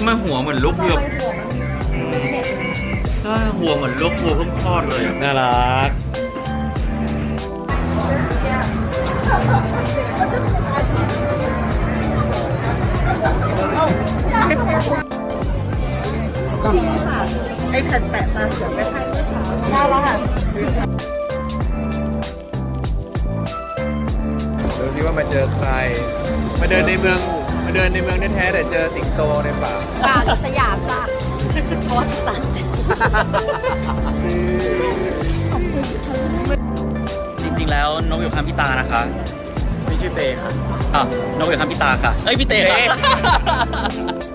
ำไมหัวเหมือนลูกทำเผือกไมหัวมันอืมใช่หัวเหมือนลูกวัวเพิ่งคลอดเลยอะน่ารัก ไอ้แผ่นแปะมาเสือไม่ให้เมื่อเช้าได้แล้วค่ะ ดูสิว่ามาเจอใคร มาเดินในเมืองมาเดินในเมืองแท้ๆแต่เจอสิงโตในป่าป่าหรือสยามจ้ะเพราะว่าตัดจริงๆแล้วนกอยู่ข้างพี่ตานะคะไม่ชื่อเตค่ะอ้าวนกอยู่ข้างพี่ตาค่ะ เอ้ยพี่เตค่ะถูกแล้ว